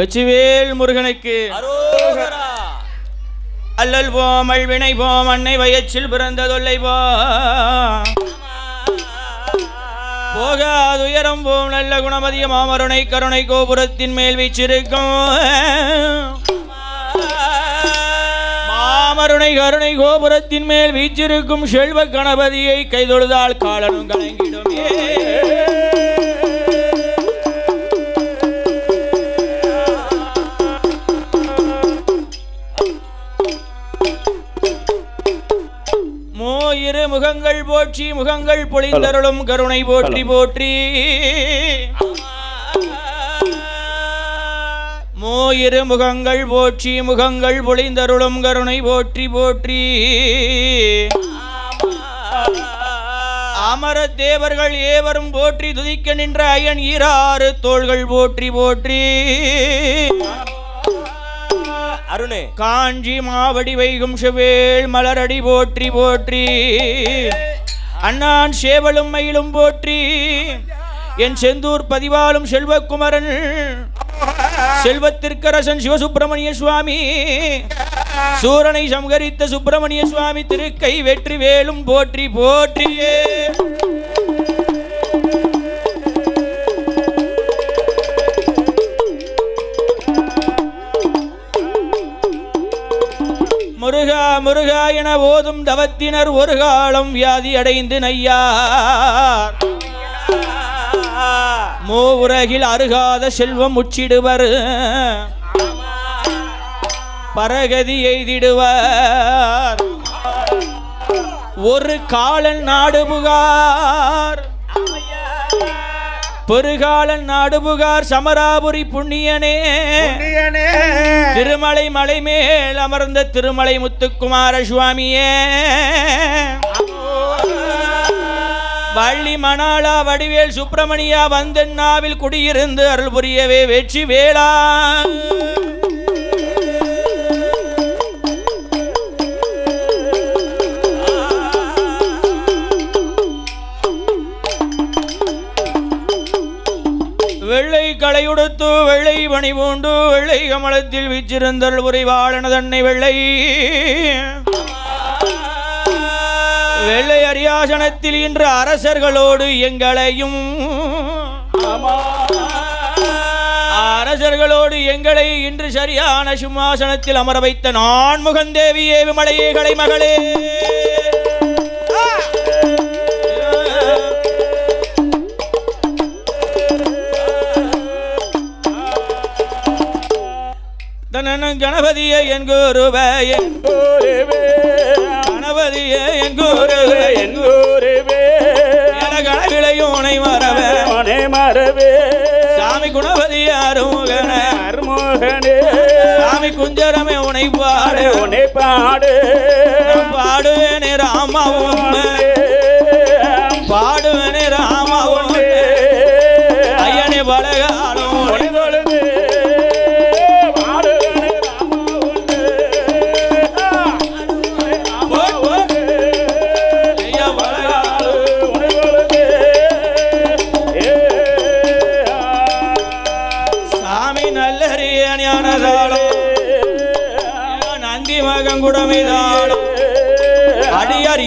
வெற்றிவேல் முருகனுக்கு. அல்லல் போம் அழ்வினை போம் அன்னை வயச்சில் பிறந்ததொல்லை போ போகாதுயரம் போம் நல்ல குணமதிய மாமருணை கருணை கோபுரத்தின் மேல் வீச்சிருக்கும். மாமருணை கருணை கோபுரத்தின் மேல் வீச்சிருக்கும். செல்வ கணபதியை கைதொழுதால் காலனும் கலங்கிடுமே போற்றி முகங்கள் பொழிந்தருளும் கருணை போற்றி போற்றி. மோயிரு முகங்கள் போற்றி முகங்கள் பொழிந்தருளும் கருணை போற்றி போற்றி. அமர தேவர்கள் ஏவரும் போற்றி துதிக்க நின்ற அயன் ஈராறு தோள்கள் போற்றி போற்றி. அருணே. காஞ்சி மாவடி வைகும் செவேள் மலரடி போற்றி போற்றி. அண்ணான் சேவலும் மயிலும் போற்றி என் செந்தூர் பதிவாலும் செல்வக்குமரன் செல்வத்திற்கரசன் சிவசுப்பிரமணிய சுவாமி சூரனை சம்கரித்த சுப்பிரமணிய சுவாமி திருக்கை வெற்றி வேலும் போற்றி போற்றியே. முருகா முருகா என ஓதும் தவத்தினர் ஒரு காலம் வியாதி அடைந்து நையார். மூவுலகில் அருகாத செல்வம் உச்சிடுவர் பரகதி எய்திடுவர். ஒரு காலன் நாடு புகார். பெருகாலன் நாடு புகார் சமராபுரி புண்ணியனே. திருமலை மலை மேல் அமர்ந்த திருமலை முத்துக்குமார சுவாமியே. வள்ளி மணாளா வடிவேல் சுப்பிரமணியா வந்தென்னாவில் குடியிருந்து அருள் புரியவே வெற்றி வேளா. வெள்ளை வெள்ளை பணி பூண்டு வெள்ளை கமலத்தில் வீச்சிருந்தல் உரைவாளன தன்னை வெள்ளை. வெள்ளை அரியாசனத்தில் இன்று அரசர்களோடு எங்களையும். அரசர்களோடு எங்களை இன்று சரியான சிம்மாசனத்தில் அமர வைத்த நான் முகந்தேவியே விமலையே கலை மகளே. தனன கணபதியே என் குருவ. என் கணபதியே என் குருவ. என் என கணவிலையும் உனை மறவ. சாமி குணபதியாரும் சாமி குஞ்சரமே உனை பாடு. பாடு. பாடுவேனே ராமாவும்.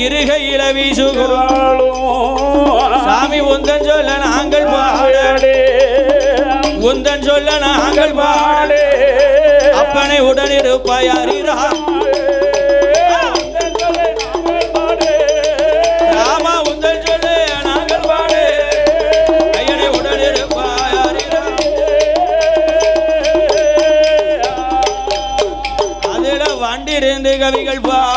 இருகையில வீசுகிறோம் சாமி உந்தன் சொல்ல நாங்கள் பாட. உந்தன் சொல்ல நாங்கள் பாட. அப்பனை ஐயனை உடனிருப்பாய் அறிரா. கவிகள் பாடும்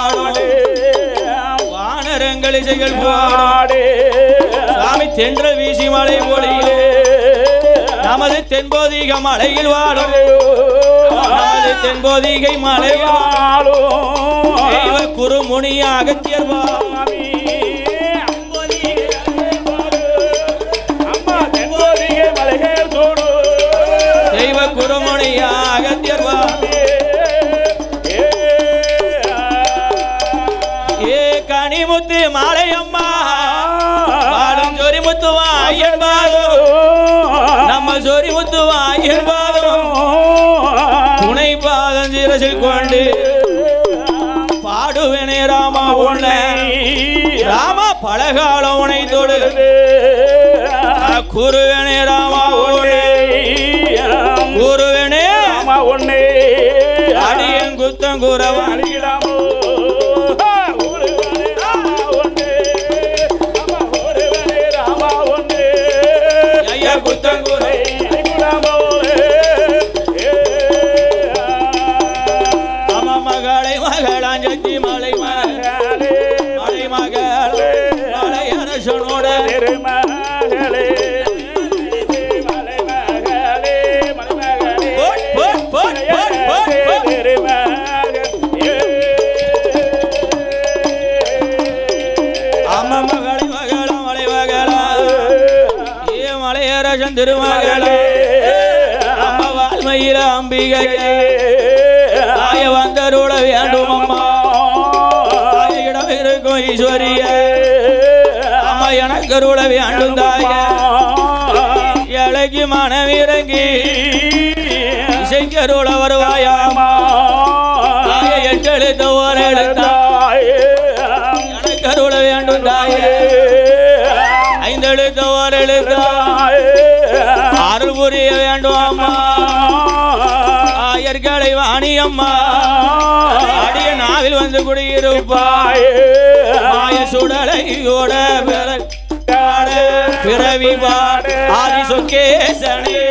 வானரங்கள் இசைகள் பாடும் சாமி தென்ற வீசி மலை ஒளியிலே. நமது தென்போதிக மலையில் வாடும். நமது தென்போதிகை மலை வாழும் தெய்வ குருமுனி அகத்தியர் மாலையம்மா. பாடும் சொரிமுத்து வாயன் பாதம் நம்ம சொரிமுத்து வாயன் பாதம் துணை பாதம் சிரசில் கொண்டு பாடுவேனே ராமா உன்னை. ராமா பலகாலம் உனை தொடு. குருவேனே ராமா உன்னை. குருவேனே அடியன் குத்தம் குறவன். ஐயா திருமகளா அம்மா வால்மையில அம்பிகை தாய வந்தருள வேண்டும் அம்மா. தாயிடம் இருக்கும் ஈஸ்வரிய அம்மா எனக்கு அருள வேண்டும் தாய. இலைக்கு மனமிறங்கி இசைக்கருள வருவாயாமா அம்மா. அடிய நாவில் வந்து குடியிருப்பாய். மாய சுடலையோட பிற- பிறவி பாட ஆதி சொக்கேசனே.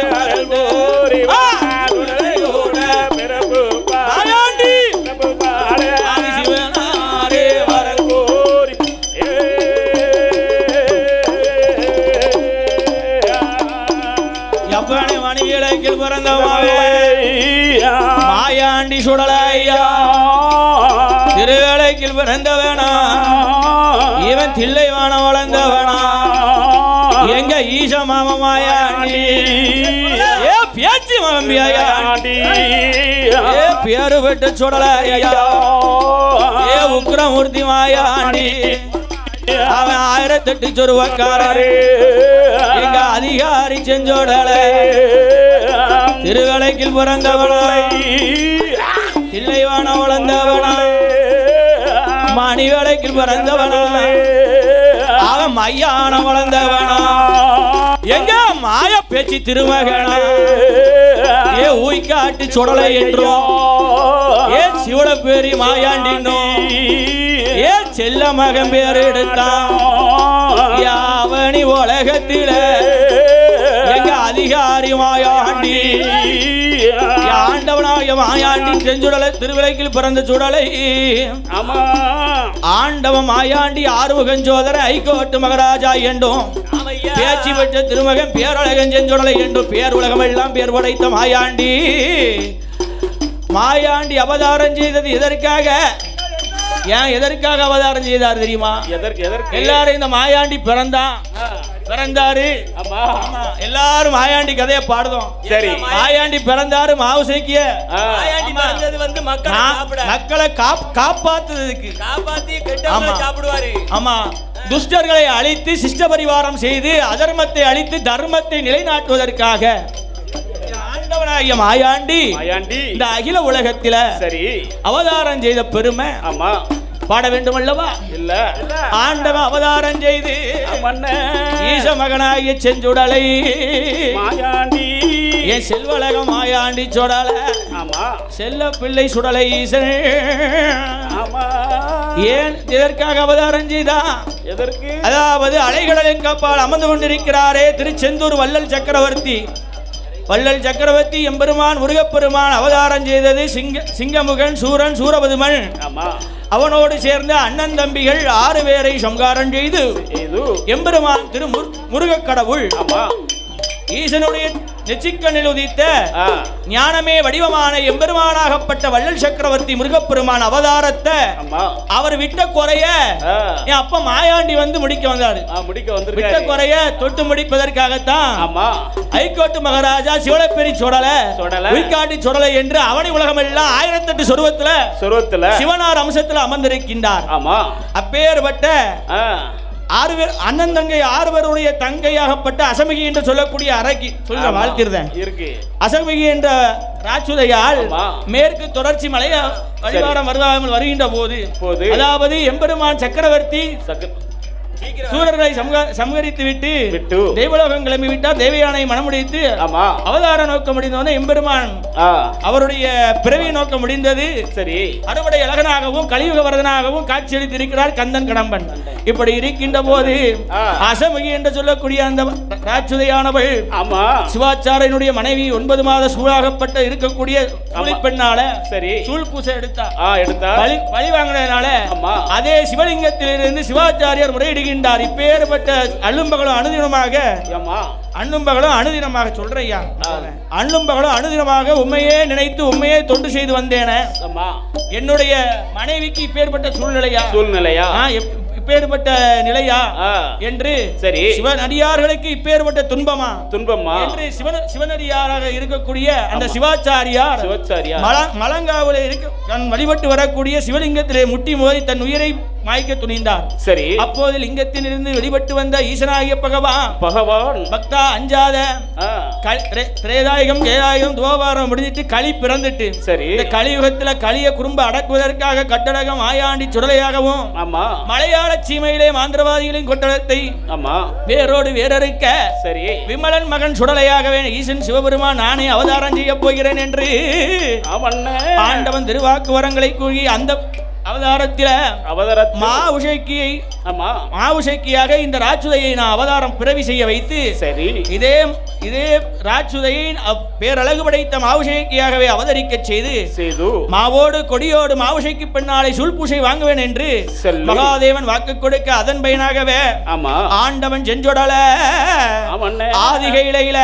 இவன் தில்லைவான வளர்ந்தவனா எங்க ஈச மாம ஏ பேச்சு மாம்பியாண்டி ஏ பேரு பெற்ற சுடலையா? ஏ உக்ரமூர்த்தி மாயாண்டி அவன் ஆயிரத்தெட்டு சொருவக்காரரு. எங்க அதிகாரி செஞ்சோடல. திருவேளைக்கில் பிறந்தவனாய் தில்லைவான வளர்ந்தவனாய் மணி வேளைக்கில் பிறந்தவனாய் மையான வளர்ந்தவனா. எங்க மாய பேச்சு திருமகனா? ஏ ஊய்க்காட்டு சுடலை என்றும். ஏ சிவட பேரி மாயாண்டினோ ஏ செல்ல மகன் பேர் எடுத்தான். யாவனி உலகத்தில எங்க அதிகாரி மாயாண்டி? ஆண்டவனாய மாயாண்டி செஞ்சுடலை திருவிளைக்கில் பிறந்த சுடலை. ஆமா ஆண்டவன் மாயாண்டி ஆறுமுகன் சோதர ஐகோட்டு மகராஜா என்றும் பேச்சு பெற்ற திருமகன் பேரழகன் செஞ்சொடலை என்றும் பேர் உலகம் எல்லாம் பேர் படைத்த மாயாண்டி மாயாண்டி அவதாரம் செய்தது எதற்காக? ஏன் எதற்காக அவதாரம் செய்தார் தெரியுமா? எதற்கு எதற்கு? எல்லாரும் இந்த மாயாண்டி பிறந்தான். பிறந்தாரு. ஆமா. எல்லாரும் மாயாண்டி கதையை பாடுதோம். சரி. மாயாண்டி பிறந்தாரு மாவு சேக்கிய ஆ, மாயாண்டி ஆமா. பிறந்தது வந்து மக்களை மக்களை காப் காப்பாத்துறதுக்கு. காப்பாத்தி கெட்டவங்களை ஆமா. சாப்பிடுவாரு. ஆமா. துஷ்டர்களை அழித்து சிஷ்ட பரிவாரம் செய்து அதர்மத்தை அழித்து தர்மத்தை நிலைநாட்டுவதற்காக. ஆண்டவனாகிய மாயாண்டி. மாயாண்டி. இந்த அகில உலகத்தில சரி. அவதாரம் செய்த பெருமை. ஆமா. பாட வேண்டும் அல்லவா? இல்ல. ஆண்டவன் அவதாரம் செய்து ஈச மகனாகிய செஞ்சுடலை மாயாண்டி. என் செல்வழக மாயாண்டி சுடல. செல்ல பிள்ளை சுடலை ஈசன். ஏன் இதற்காக அவதாரம் செய்தான்? எதற்கு? அதாவது அலைகடலின் கப்பால் அமர்ந்து கொண்டிருக்கிறாரே திருச்செந்தூர் வள்ளல் சக்கரவர்த்தி. வள்ளல் சக்கரவர்த்தி எம்பெருமான் முருகப்பெருமான் அவதாரம் செய்தது சிங்க சிங்கமுகன் சூரன் சூரபதுமன். அவனோடு சேர்ந்த அண்ணன் தம்பிகள் ஆறு பேரை சம்காரம் செய்து எம்பெருமான் திரு முரு- முருகக் கடவுள் ஈசனுடைய நெச்சிக்கண்ணில் உதித்த ஞானமே வடிவமான எம்பெருமானாகப்பட்ட வள்ளல் சக்கரவர்த்தி முருகப்பெருமான் அவதாரத்தை அவர் விட்ட குறைய என் அப்பா மாயாண்டி வந்து முடிக்க வந்தாரு. முடிக்க விட்ட வந்திருக்காரு குறைய தொட்டு முடிப்பதற்காகத்தான் ஹைகோர்ட் மகாராஜா சிவலப்பெரி சுடல சுடல. உய்காட்டி சுடலை என்று அவனி உலகம் எல்லாம் ஆயிரத்தெட்டு சொருவத்துல சொருவத்துல. சிவனார் அம்சத்துல அமர்ந்திருக்கின்றார். ஆமா. அப்பேற்பட்ட ஆறு பேர் அண்ணன் தங்கை ஆறு பேருடைய தங்கையாகப்பட்ட அசமிகி என்று சொல்லக்கூடிய அரக்கி சொல்ற ஆமா. வாழ்த்திருந்தேன் இருக்கு. அசமிகி என்ற ராச்சுதையால் ஆமா. மேற்கு தொடர்ச்சி மலைய வழிவாரம் வருவாமல் வருகின்ற போது அதாவது எம்பெருமான் சக்கரவர்த்தி சக்கு சூரர்களை சம்க- சம்ஹரித்து விட்டு. விட்டு தெய்வலோகம் கிளம்பி விட்டார் தேவயானை மனமுடித்து அவதார நோக்கம் முடிந்தோடனே எம்பெருமான் அவருடைய பிறவி நோக்கம் முடிந்தது. சரி. அறுவடை அழகனாகவும் கலியுக வரதனாகவும் காட்சியளித்திருக்கிறார் கந்தன் கடம்பன். இப்படி இருக்கின்ற போது. அசமுகி என்று சொல்லக்கூடிய அந்த ராட்சுதையானவள் ஆமா. சிவாச்சாரியனுடைய மனைவி ஒன்பது மாத சூழாகப்பட்ட இருக்கக்கூடிய பெண்ணால சரி. சூழ் பூசை எடுத்தார் ஆ எடுத்தா. பழி பழி வாங்கினதுனால அதே சிவலிங்கத்திலிருந்து சிவாச்சாரியார் முறையிடுகின்றார். இப்பேற்பட்ட அல்லும்பகளும் அனுதினமாக அண்ணும்பகலும் அனுதினமாக சொல்றையா. அண்ணும்பகலும் அனுதினமாக உண்மையே நினைத்து உண்மையே தொண்டு செய்து வந்தேனே. என்னுடைய மனைவிக்கு இப்பேற்பட்ட சூழ்நிலையா? சூழ்நிலையா? இப்பேற்பட்ட நிலையா? என்று சரி. சிவன் அடியார்களுக்கு இப்பேற்பட்ட துன்பமா? துன்பம்மா என்று சிவன சிவனடியாராக இருக்கக்கூடிய அந்த சிவாச்சாரியார் சிவச்சாரியா மல மலங்காவில இருக்க தன் வழிபட்டு வரக்கூடிய சிவலிங்கத்திலே முட்டி மோதி தன் உயிரை மாய்க்க துணிந்தார். சரி. அப்போது லிங்கத்திலிருந்து வெளிப்பட்டு வந்த ஈசனாகிய பகவான் பகவான். பக்தா அஞ்சாத திரேதாயுகம் கேதாயுகம் துவாபாரம் முடிஞ்சிட்டு களி பிறந்துட்டு சரி. இந்த கலியுகத்துல களிய குறும்ப அடக்குவதற்காக கட்டடகம் ஆயாண்டி சுடலையாகவும் ஆமா. மலையாள சீமையிலே மாந்திரவாதிகளின் கொட்டடத்தை ஆமா. வேரோடு வேறறுக்க சரி. விமலன் மகன் சுடலையாகவே ஈசன் சிவபெருமான் நானே அவதாரம் செய்ய போகிறேன் என்று ஆண்டவன் திருவாக்கு வரங்களை கூறி அந்த அவதாரத்தில அவதரத் மா உஷைக்கியை ஆமா. மா உஷைக்கியாக இந்த ராட்சுதையை நான் அவதாரம் பிறவி செய்ய வைத்து சரி. இதே இதே ராட்சுதையை பேரழகு படைத்த மாவுஷைக்கியாகவே அவதரிக்கச் செய்து செய்து. மாவோடு கொடியோடு மாவுஷைக்கு பின்னாலே சூழ்பூசை வாங்குவேன் என்று. மகாதேவன் வாக்கு கொடுக்க அதன் பயனாகவே ஆமா. ஆண்டவன் செஞ்சொடல ஆதிகை இலையில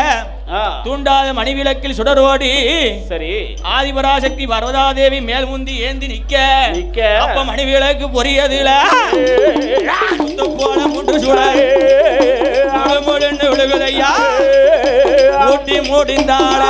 தூண்டாத மணிவிளக்கில் சுடரோடி. சரி. ஆதிபராசக்தி பர்வதாதேவி மேல் முந்தி ஏந்தி நிக்க நிக்க. அப்ப மணிவிளக்கு பொரியதுல. போல முட்டு சுட. முடு முடுன்னு விழுகுதையா. ஊட்டி மூடிந்தாள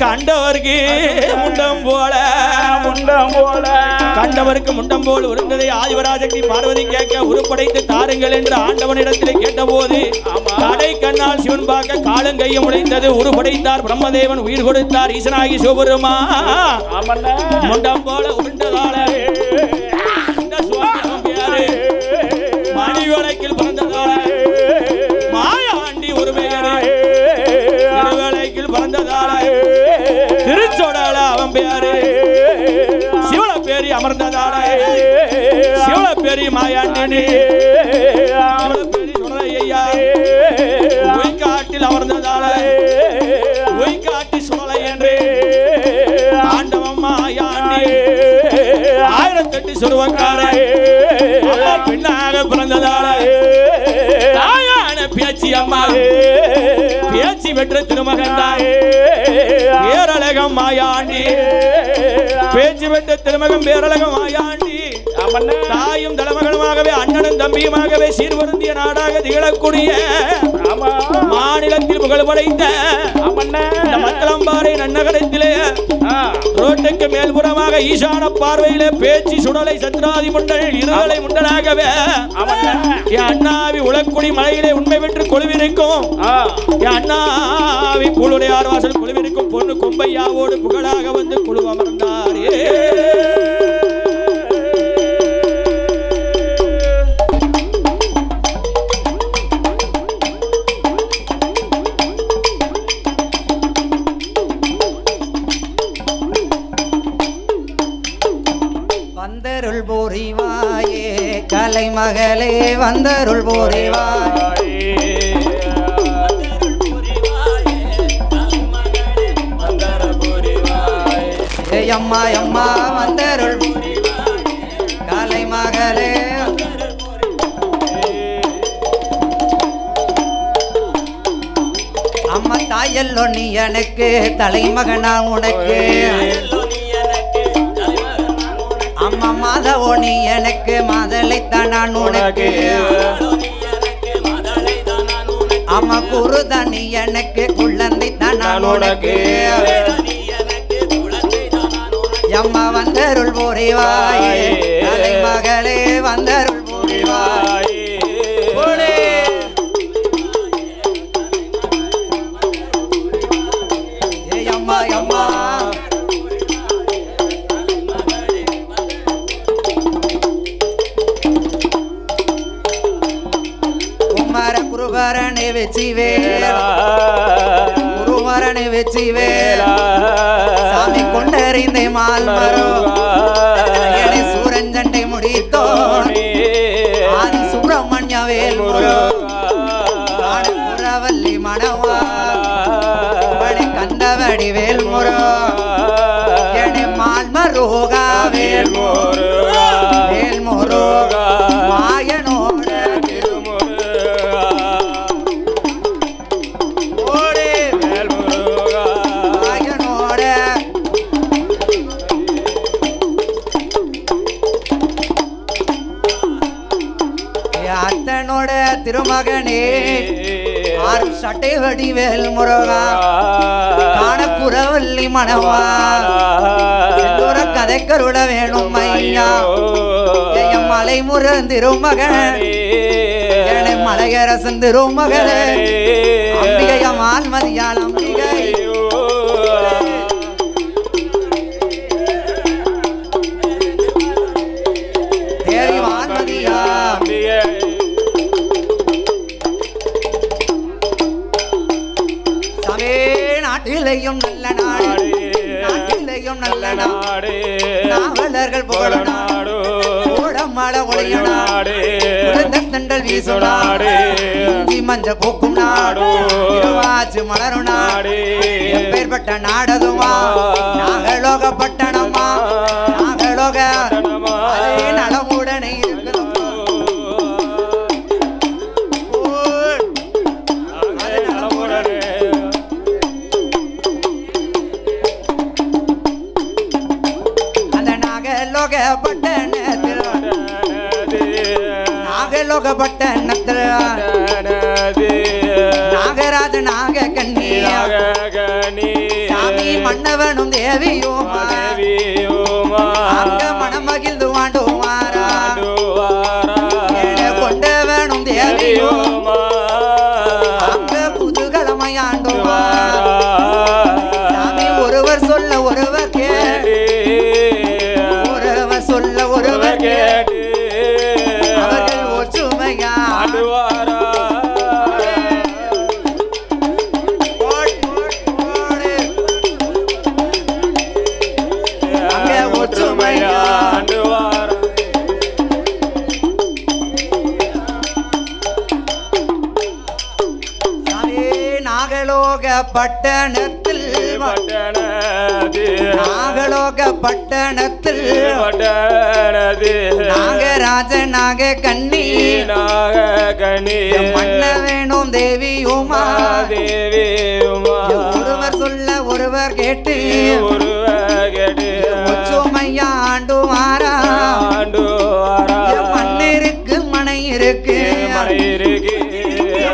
கண்டவருக்கு முண்டம் போல. முண்டம் போல. கண்டவருக்கு முண்டம் போல் உருந்ததை ஆதிவராசக்தி பார்வதி கேட்க உருப்படைத்து தாருங்கள் என்று ஆண்டவனிடத்தில் கேட்டபோது கடை கண்ணால் சிவன் பார்க்க காலும் கையும் உடைந்தது உருப்படைத்தார் பிரம்மதேவன் உயிர் கொடுத்தார் ஈசனாகி சிவபெருமா முண்டம் போல உருண்டதால சிவன பேரி மாயாண்டினி சிவன பேரி சுடலையா உய்காட்டில் அமர்ந்ததால. உய்காட்டி சுடலை என்று. ஆண்டவன் மாயாண்டி ஆயிரத்தெட்டு சுருவக்காரன். பின்னாக பிறந்ததால. தாயான பேச்சி அம்மா. பேச்சி பெற்ற திருமகன் தான் பேரழக மாயாண்டி பேச்சு பெற்ற திருமகம் பேரழகம் மாயாண்டி தாயும் தலைமகனுமாகவே அண்ணனும் தம்பியுமாகவே சீர்வருந்திய நாடாக திகழக்கூடிய மாநிலத்தில் புகழ் படைத்த மங்களம்பாறை நன்னகரத்திலே ரோட்டுக்கு மேல்புறமாக ஈசான பார்வையிலே பேச்சு சுடலை சத்ராதி முண்டல் இருதலை என் அண்ணாவி உலக்குடி மலையிலே உண்மை பெற்று கொழுவிருக்கும். அண்ணாவி கூழுடையார் வாசல் குழுவிருக்கும். பொண்ணு கொம்பையாவோடு புகழாக வந்து குழு அமர்ந்தாரே. போரிவாயே கலைமகளே வந்தருள் போரிவாய். அம்மா அம்மா வந்தருள் கலைமகளே அம்மா தாயல்லோ நீ எனக்கு தலைமகனா உனக்கு. அம்மா மாதவோ நீ எனக்கு மதலைத்தான் நான் உனக்கு. அம்மா குருதான் நீ எனக்கு குழந்தைத்தான் நான் உனக்கு. அம்மா வந்தருள் போரிவாயே. மகளே வந்தருள் வெச்சி வேல குருமரனை வெச்சி வேல சாமி கொண்டறிந்த மால் அத்தனோட திருமகனே ஆறு சட்டை வடி வேல் முருகா. காண குறவல்லி மணவா. செந்தூர கதை கருட வேணும் ஐயா. என் மலை முருகன் திருமகன் மலையரசன் திருமகளே அம்பிகைய மால்மதியால் நாடு இஞ்சி மஞ்ச பூக்கும் நாடு. மலரும் நாடு. எப்பேற்பட்ட நாடதுமா நாகராஜ நாக கண்ணி நாக கணி மன்ன வேணும் தேவி உமா தேவி உமா ஒருவர் சொல்ல ஒருவர் கேட்டு. ஒருவ கெடு ஒச்சுமையா ஆண்டு மாறா ஆண்டு மண் இருக்கு மனை இருக்கு மழை இருக்கு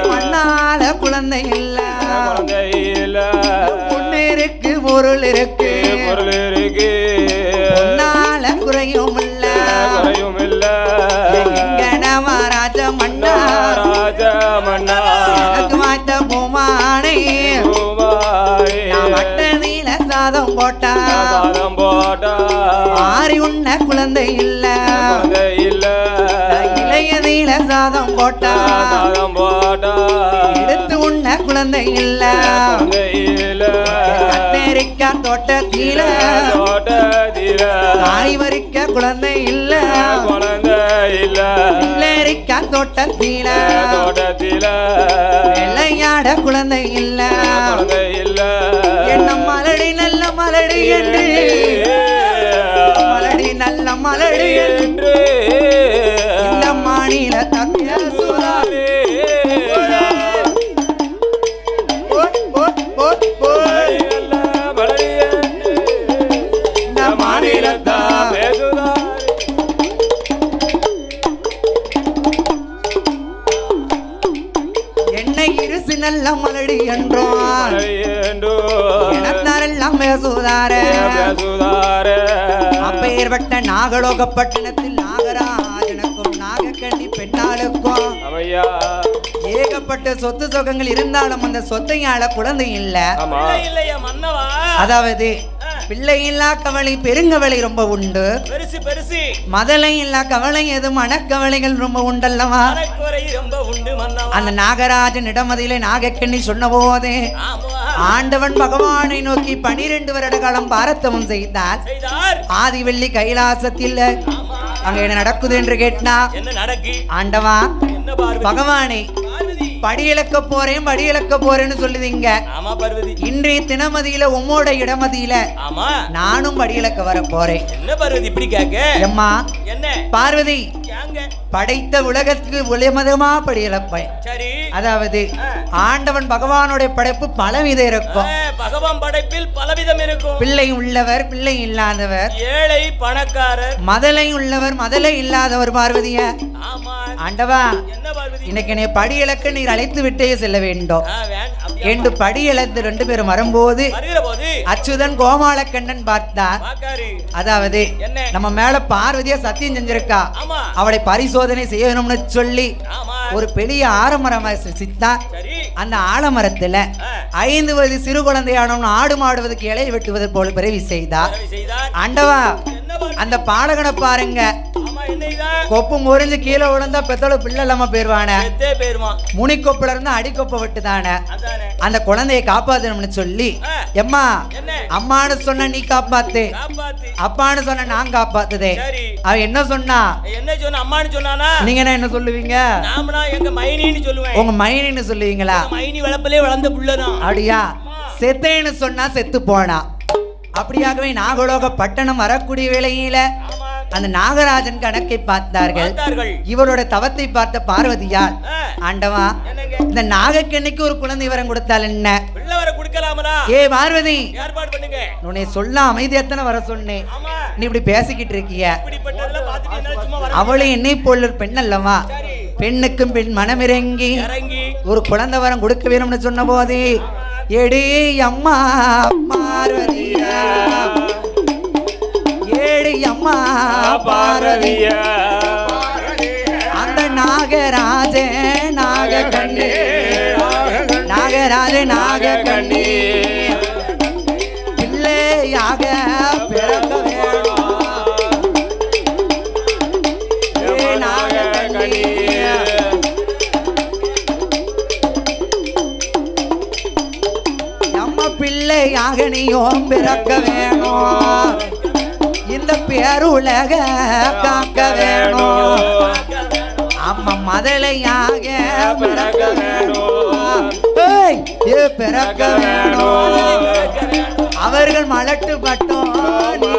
மண்ணால குழந்தை இல்ல. குழந்தை இல்ல. பொண்ணு இருக்கு பொருள் இருக்கு. ஆறி உண்ண குழந்தை இல்ல. இல்ல இளையதில சாதம் போட்டா. சாதம் போட்டா. எடுத்து உண்ண குழந்தை இல்ல. கத்தரிக்கா தோட்டத்தில. தோட்டத்தில. தாய் வரிக்க குழந்தை இல்ல. குழந்தை இல்ல வெள்ளரிக்கா தோட்டத்தில. தோட்டத்தில. விளையாட குழந்தை இல்ல. குழந்தை இல்ல என்ன மலடி நல்ல மலடி என்று. மலடி என்று இந்த மாநில தத்திய நாகலோக பட்டணத்தில் நாகராஜனுக்கும் நாகக்கண்ணி பெண்ணாளுக்கும் ஏகப்பட்ட சொத்து சொகங்கள் இருந்தாலும் அந்த சொத்தையால குழந்தை இல்ல. இல்லை, இல்லையா மன்னவா? அதாவது பிள்ளை இல்லா கவலை பெருங்கவலை ரொம்ப உண்டு. பெருசு பெருசு. மதலை இல்லா கவலை எது மனக்கவலைகள் ரொம்ப உண்டல்லவா? ரொம்ப உண்டு மன்னவா. அந்த நாகராஜன் இடமதியிலே நாகக்கண்ணி சொன்ன போதே ஆண்டவன் பகவானை நோக்கி பனிரெண்டு வருட காலம் பாரத்தவம் செய்தார். செய்தார். ஆதி வெள்ளி கைலாசத்தில். அங்க என்ன நடக்குது என்று கேட்டா ஆண்டவா பகவானே படி இழக்க போறேன் படி இழக்க போறேன்னு சொல்லுதீங்க இன்றைய தினமதியில உம்மோட இடமதியில நானும் படி இழக்க வர போறேன். என்ன பார்வதி இப்படி கேக்க எம்மா என்ன? பார்வதி படைத்த உலகத்துக்கு உலமதமா படி இழப்பேன் சரி. அதாவது. ஆண்டவன் பகவானுடைய படைப்பு பலவித இருக்கும். பகவான் படைப்பில் பலவிதம் இருக்கும். பிள்ளை உள்ளவர் பிள்ளை இல்லாதவர். ஏழை பணக்காரர். மதலை உள்ளவர் மதலை இல்லாதவர் பார்வதிய. ஆண்டவா இன்னைக்கு என்னை படி இழக்க நீர் அழைத்து விட்டே செல்ல வேண்டும்? என்று படி இழந்து ரெண்டு பேரும் வரும்போது அச்சுதன் கோமாளக்கண்ணன் பார்த்தார் அதாவது நம்ம மேல பார்வதியா சத்தியம் செஞ்சிருக்கா. அவளை பரிசோதனை செய்யணும்னு சொல்லி ஒரு பெரிய ஆரமரம் சித்தா அந்த ஆலமரத்துல. ஐந்து வயது சிறு குழந்தையானவன் ஆடு மாடுவதற்கு இலை வெட்டுவது போல பிறவி செய்தார் ஆண்டவா? அந்த பாலகனை பாருங்க கொப்பு முறிஞ்சு கீழே விழுந்தா பெத்தோட பிள்ளை இல்லாம போயிருவானே. போயிருமா முனிக்கொப்புல இருந்து அடிக்கொப்பை விட்டுதானே. அதானே. அந்த குழந்தையை காப்பாத்தணும்னு சொல்லி. எம்மா என்ன? அம்மான்னு சொன்ன நீ காப்பாத்து. அப்பான்னு சொன்ன நான் காப்பாத்துதே. அவன் என்ன சொன்னா? என்ன சொன்ன? அம்மான்னு சொன்னானா? நீங்க என்ன சொல்லுவீங்க? நாமனா எங்க மைனின்னு சொல்லுவேன். உங்க மைனின்னு சொல்லுவீங்களா? மைனி வளப்பிலே வளர்ந்த புள்ளதான். அப்படியா? செத்தேன்னு சொன்னா செத்து போனா. அப்படியாகவே நாகலோக பட்டணம் வரக்கூடிய வேளையில ஆமா. அந்த நாகராஜன் கணக்கை பார்த்தார்கள். இவரோட தவத்தை பார்த்த பார்வதியால் ஆ, ஆண்டவா இந்த நாகக்கண்ணிக்கு ஒரு குழந்தை வரம் கொடுத்தால் என்ன? ஏ பார்வதி உன்னை சொல்ல அமைதியத்தனை வர சொன்னேன். நீ இப்படி பேசிக்கிட்டு இருக்கிய. அவளும் என்னை போல் ஒரு பெண் அல்லவா? பெண்ணுக்கும் பெண் மனமிறங்கி ஒரு குழந்தை வரம் கொடுக்க வேணும்னு சொன்ன போதே எடி அம்மா பார்வதியா அம்மா பார்வதி அந்த நாகராஜ நாக கண்ணு நாகராஜ நாக கண்ணி பிள்ளையாக. நம்ம பிள்ளையாக நீயும் பிறக்க வேணும். பேருலக காக்க வேணும். அம்மா மதலையாக பிறக்க வேணும். ஏ பிறக்க வேணும். மலட்டு பட்டம்.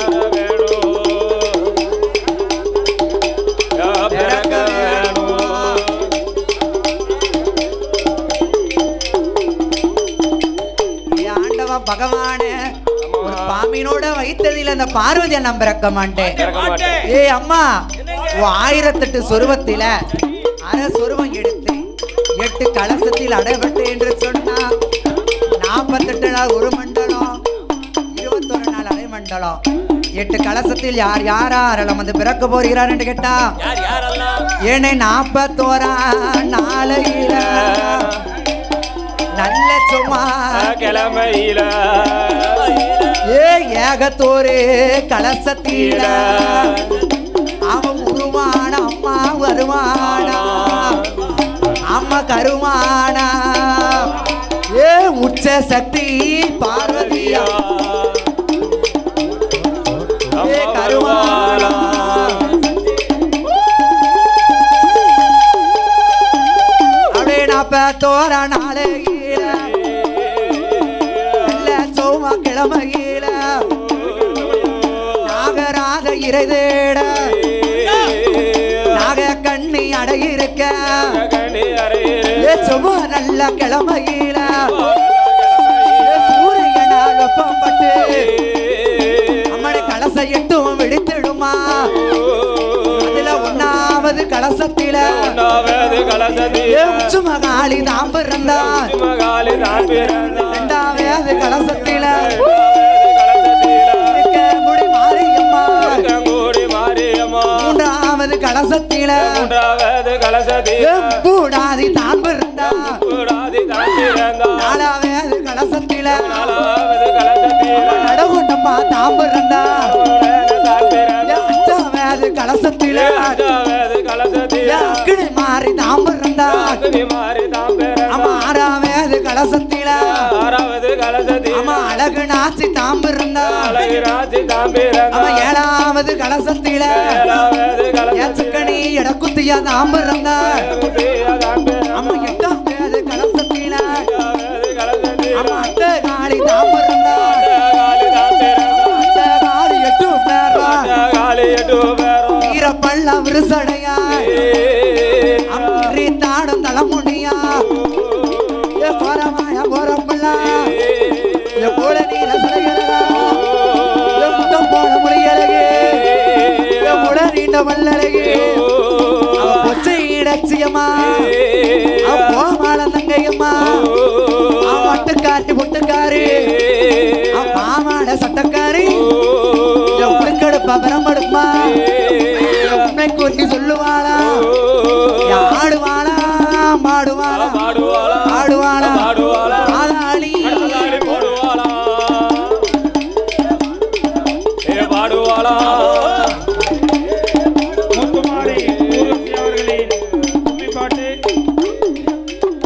அந்த பார்வதியை நான் பிறக்க மாட்டேன். ஏய் அம்மா ஆயிரத்தெட்டு சொருவத்தில அரை சொருவம் எடுத்து எட்டு கலசத்தில் அடைபட்டு என்று சொன்னா நாற்பத்தெட்டு நாள் ஒரு மண்டலம் இருபத்தொரு நாள் அரை மண்டலம். எட்டு கலசத்தில் யார் யாரெல்லாம் வந்து பிறக்க போகிறார் என்று கேட்டா யார் ஏனை நாற்பத்தோரா நாளையில. நல்ல சும்மா. கிழமையில ஏ ஏகத்தோரே கலசத்தீர அவன் உருவான அம்மா வருவானா. அம்மா கருவானா. ஏ உச்ச சக்தி பார்வதியா. ஏ கருவானா. அப்படியே நாப்பத்தோர நாளையில நல்ல சும்மா நல்ல கிழமையில ஏ சூரியனால் வெப்பப்பட்டு அம்மனை கலச எட்டும் வெடித்திடுமா அதுல ஒன்னாவது கலசத்தில ஏ உச்சுமகாளி தான் கலசத்தில மூன்றாவது கலசத்தில மூன்றாவது பூடாதி தான் கலசத்தில அக்கினி மாறி தான் பிறந்தா அக்னி மாறி தான் பிறந்தான் அம்மா ஆறாவது கலசத்தில. ஆறாவது கலசத்தில. அழகு நாச்சி தான் பிறந்தா பிறந்தான் ஏழாவது கலசத்தில. ஏழாவது கலசத்தில. சிக்கனி இடக்குத்தியா தான் பிறந்தா அம்மா எட்டாவது கலசத்தில. அம்மா அட்ட காளி தான் பிறந்தா ஈரப்பள்ள விருசடையா? அன்றி தாடும் தலைமுடியா போறமாய போறமாயா போறப்பள்ளா நீ போல போட முடியலகு ஏ நீண்ட வல்லழகு. அவ கொச்சை இடச்சியம்மா போமாள தங்கையம்மா மட்டுக்காரி முட்டுக்காரி மாமாட சட்டக்காரி புடுங்கெடுப்பா சொல்லுவாளா